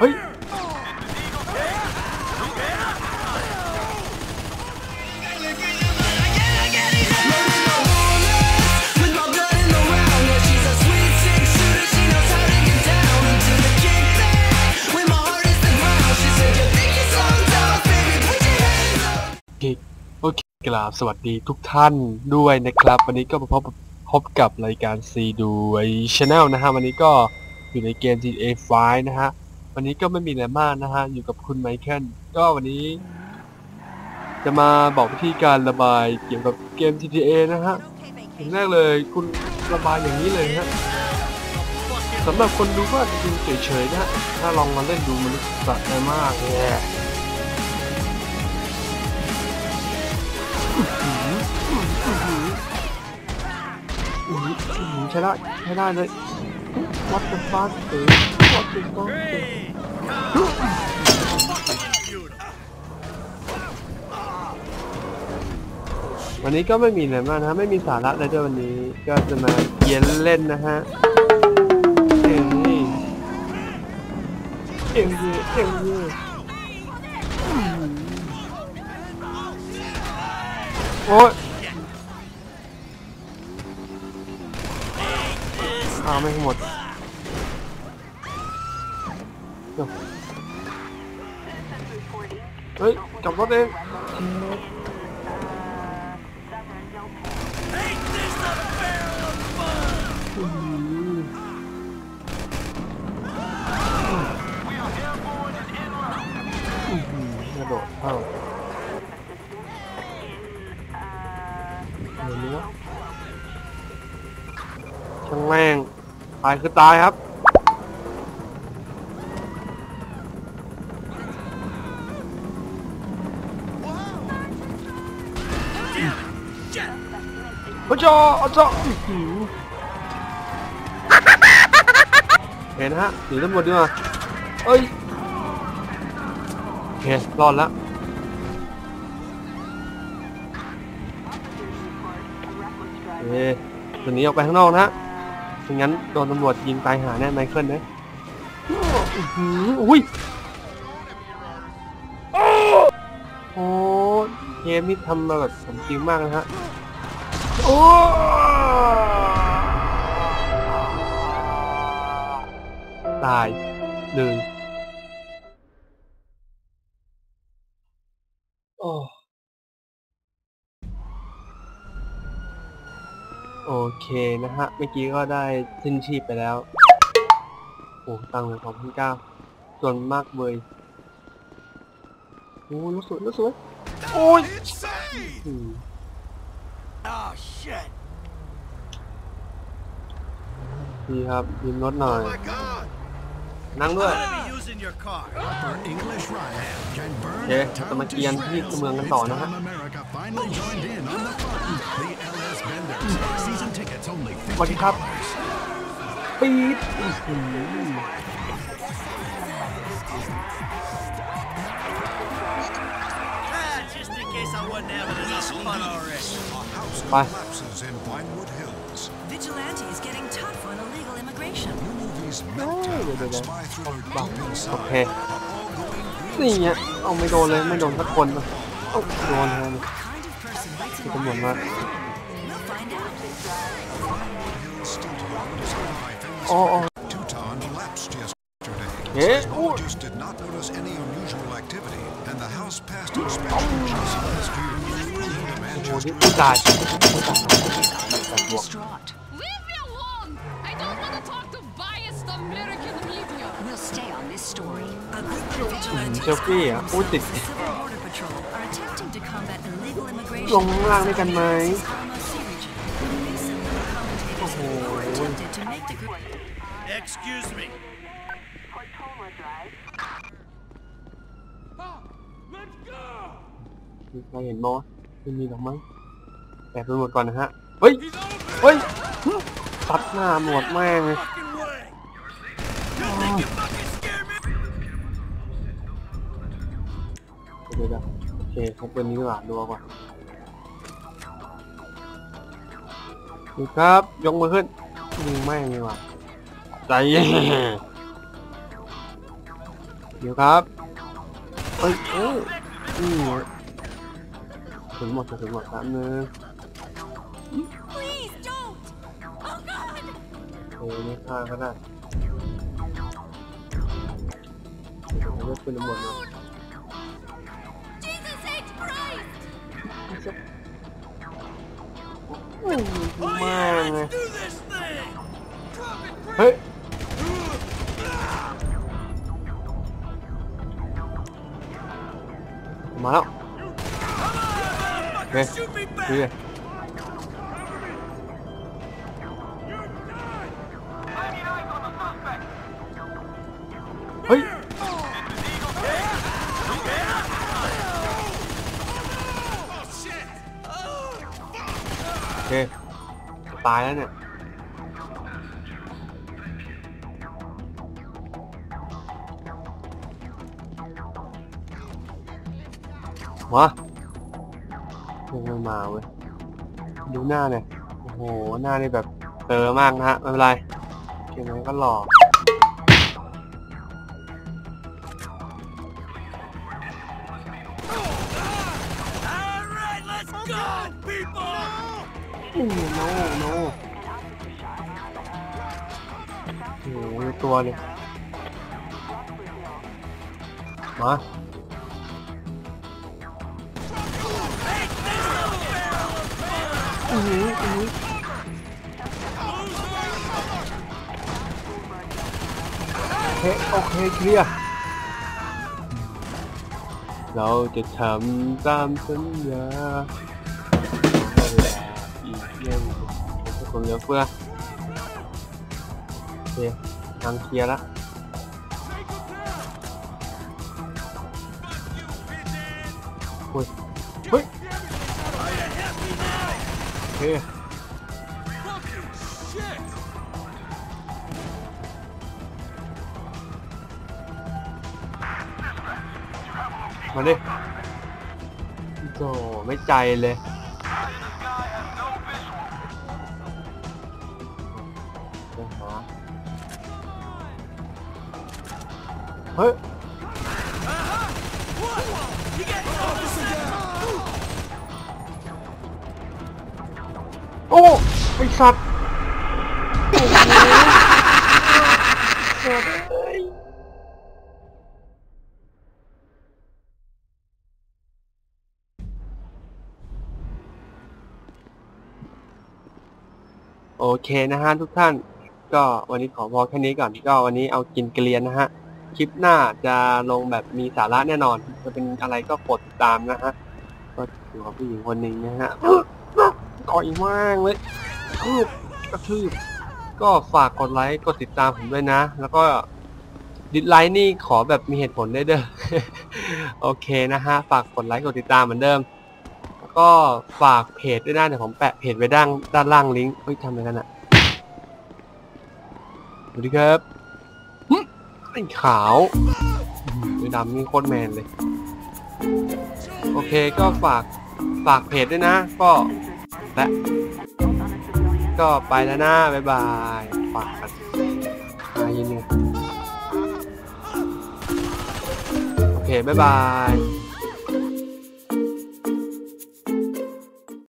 เฮ้ยโอเคกราบสวัสดีทุกท่านด้วยนะครับ วันนี้ก็มาพบพบกับรายการซีดูไอชแนลนะฮะ วันนี้ก็อยู่ในเกม GTA 5 นะฮะ วันนี้ก็ไม่มีอะไรมากนะฮะ อยู่กับคุณไมเคิลก็วันนี้ จะมาบอกวิธีการระบายเกี่ยวกับเกม GTA นะฮะอย่างแรกเลยคุณระบายอย่างนี้เลยฮะสำหรับคนดูก็อาจจะดูเฉยๆนะฮะถ้าลองมาเล่นดูมันรู้สึกสะใจมากเลยอือหืออื้อหือใช้ได้ใช้ได้เลย What the fuck เออ What the fuck เออ วันนี้ก็ไม่มีอะไรมากนะไม่มีสาระอะไรด้วยวันนี้ ก็จะมาเขียนเล่นนะฮะเอ็งนี่เอ็งนี่เอ็งนี่อื้อหือโอ๊ยเอาไม่หมด ดี๋ยวเฮ้ยกลับรถเองอื้อหืออื้อหือกระโดดเข้าไม่รู้วะช่างแม่งตายคือตายครับ จ้าอาจารย์อื้อหือเห็นฮะหนีตำรวจดีกว่าเอ้ยโอเครอดแล้วเอ๊จะหนีออกไปข้างนอกนะฮะไม่งั้นโดนตำรวจยิงตายหาแน่ไมเคิลนะอื้อหืออุ้ยโอ้เกมนี้ทำมาแบบสมจริงมากนะฮะโอ้ ตาย เลย โอ้ โอเคนะฮะ เมื่อกี้ก็ได้สิ้นชีพไปแล้ว โอ้ ตังค์เลยของพี่ก้าวส่วนมากเบยโอ้รู้สวยรู้สวย โอ้ย Insane! อืม Oh shit! ดีครับยืมรถหน่อย Oh my god! นั่งด้วย I'm gonna be using your car. Upper English Ryan can burn Okay, a town จะมา to เกียนที่ shreds. เมืองกันต่อนะ It's ฮะ time America finally joined in on the fun. The LS Benders. Season tickets only สวัสดีครับ ปี๊ด in case I wasn't having enough fun already. A house Bye. collapses in Vinewood Hills. Vigilantes getting tough on illegal immigration. New movies เอ้ย meltdown เดี๋ยวเดี๋ยว and เดี๋ยว spy thriller บัง deep โอ inside เค are all going นี่ไงเอาไม่โดนเลยไม่โดนสักคนเลยเอ้าโดนแทน What kind of person lights ที่ him ตำรวจ on? มา We'll find out. Hills studio designed by famous อ๋ออ๋อ Teuton collapsed yesterday. And the house passed inspection just last year. Linda โอ้โห Manchester นี่ตาย Distraught. Leave me alone! I don't want to talk to biased American media! We'll stay on this story. A group of vigilantes เซลฟี่อะอู้ติด the Civil Border Patrol are attempting to combat illegal immigration ลงข้างล่างด้วยกันไหม in the Alamo Sea region. Recently, commentators Oh. มีใครเห็นบอสไม่มีหรอกมั้งแอบไปหมดก่อนนะฮะ เฮ้ย เฮ้ย ตัดหน้าหมดแม่งเลยเดี๋ยวโอเคเขาเป็นนี้ดีกว่าดูเอาก่อนดูครับ ยกมือขึ้นยิงแม่งดีกว่าใจเย็นเดี๋ยวครับ เอ้ยเอ้ยนี่ไงถึงหมดถึงหมดสามนึง Please don't! Oh God! มาแล้ว Motherfucker, shoot me วเนี่ยมายังไม่มาเว้ยดูหน้าเนี่ยโอ้โหหน้านี่แบบเตอมากนะฮะไม่เป็นไรเกมนี้ก็หล่อ Alright, let's go, people! โอ้โหโนโนโอ้โหตัวเนี่ยมา อือหืออือหือโอเคโอเคเคลียร์เราจะทำตามสัญญาเวลาอีกเรื่องให้คนเหลือเฟือโอเคทางเคลียร์ละโอ้ยเฮ้ยโอ เค มาดิโธ่ไม่ใจเลยเฮ้ย สัตว์โอ้โหสัตว์เอ้ยโอเคนะฮะทุกท่าน ก็วันนี้ขอพอแค่นี้ก่อนก็วันนี้เอากินเกลียนนะฮะ คลิปหน้าจะลงแบบมีสาระแน่นอน จะเป็นอะไรก็กดตามนะฮะ ก็อยู่กับผู้หญิงคนหนึ่งนะฮะก่อยมากเลย ทืบกระทืบ ก็ฝากกดไลค์กดติดตามผมด้วยนะ แล้วก็ดิสไลค์นี่ขอแบบมีเหตุผลได้เด้อ โอเคนะฮะ ฝากกดไลค์กดติดตามเหมือนเดิม แล้วก็ฝากเพจด้วยนะเดี๋ยวผมแปะเพจไว้ด้านด้านล่างลิงก์เฮ้ยทำอะไรกันอะสวัสดีครับไอ้ขาวไอ้ดำนี่โคตรแมนเลย โอเคก็ฝากฝากเพจด้วยนะ ก็และ ก็ไปแล้วนะบ๊ายบายฝากกันอายินโอเคบ๊ายบาย